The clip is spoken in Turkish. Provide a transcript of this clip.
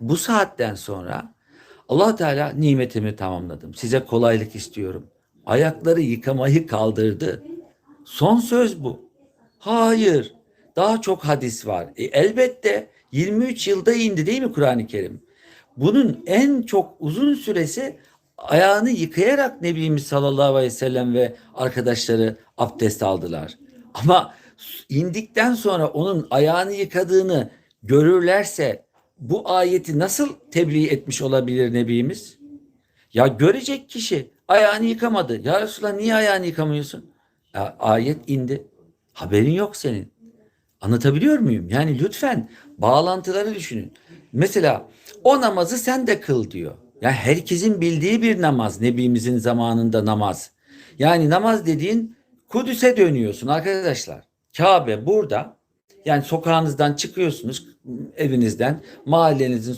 Bu saatten sonra allah Teala nimetimi tamamladım. Size kolaylık istiyorum. Ayakları yıkamayı kaldırdı. Son söz bu. Hayır. Daha çok hadis var. E, elbette 23 yılda indi değil mi Kur'an-ı Kerim? Bunun en çok uzun süresi ayağını yıkayarak Nebimiz sallallahu aleyhi ve sellem ve arkadaşları abdest aldılar. Ama indikten sonra onun ayağını yıkadığını görürlerse bu ayeti nasıl tebliğ etmiş olabilir Nebimiz? Ya görecek kişi ayağını yıkamadı. Ya Resulallah niye ayağını yıkamıyorsun? Ya, ayet indi. Haberin yok senin. Anlatabiliyor muyum? Yani lütfen bağlantıları düşünün. Mesela o namazı sen de kıl diyor. Ya herkesin bildiği bir namaz. Nebimizin zamanında namaz. Yani namaz dediğin Kudüs'e dönüyorsun arkadaşlar. Kabe burada. Yani sokağınızdan çıkıyorsunuz evinizden mahallenizin